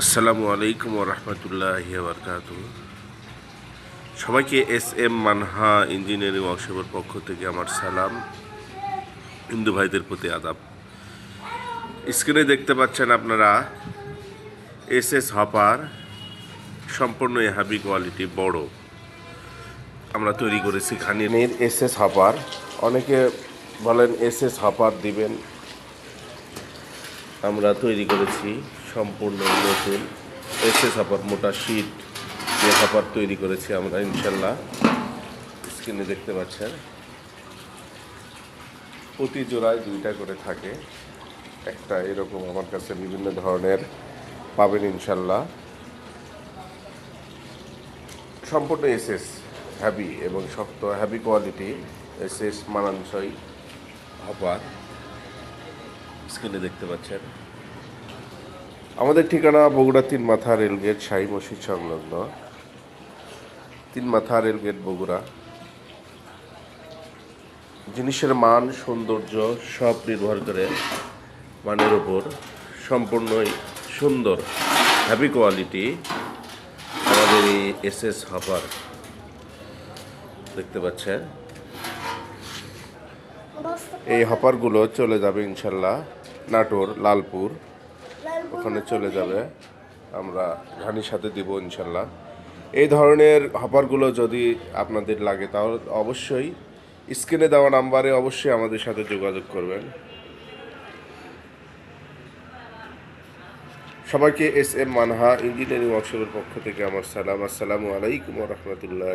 আসসালামু আলাইকুম রহমতুল্লাহ বরকাত সবাইকে এস এম মানহা ইঞ্জিনিয়ারিং ওয়ার্কশপের পক্ষ থেকে আমার সালাম। হিন্দু ভাইদের প্রতি আদাব। স্ক্রিনে দেখতে পাচ্ছেন আপনারা এস এস হপার, সম্পূর্ণ হাবি কোয়ালিটি বড়। আমরা তৈরি করেছি খানির এস এস হপার। অনেকে বলেন এস এস হপার দিবেন। আমরা তৈরি করেছি সম্পূর্ণ নতুন এসএস হাপার মোটা শীট যে হাপার তৈরি করেছি আমরা ইনশাল্লাহ স্ক্রিনে দেখতে পাচ্ছেন। প্রতি জোড়ায় দুইটা করে থাকে। একটা এরকম আমার কাছে বিভিন্ন ধরনের পাবেন ইনশাল্লাহ সম্পূর্ণ এসএস হ্যাভি এবং শক্ত হ্যাভি কোয়ালিটি এসএস মানানসই হাপার। স্ক্রিনে দেখতে পাচ্ছেন। আমাদের ঠিকানা বগুড়া তিন মাথা রেলগেট শাহী মসজিদ সংলগ্ন। তিন মাথা রেলগেট বগুড়া। জিনিসের মান, সৌন্দর্য সব নির্ভর করে মানের ওপর সম্পূর্ণই সুন্দর হ্যাপি কোয়ালিটি আমাদের এই এস এস হপার দেখতে পাচ্ছেন? এই হপারগুলো চলে যাবে ইনশাল্লাহ নাটোর, লালপুর। ওখানে চলে যাবে। আমরা ঘানির সাথে দিব ইনশাল্লাহ। এই ধরনের হপারগুলো যদি আপনাদের লাগে, তাহলে অবশ্যই স্ক্রিনে দেওয়া নাম্বারে অবশ্যই আমাদের সাথে যোগাযোগ করবেন। সবাইকে এস এম মানহা ইঞ্জিনিয়ারিং ওয়ার্কশপের পক্ষ থেকে আমার সালাম। আসসালামু আলাইকুম রহমতুল্লাহ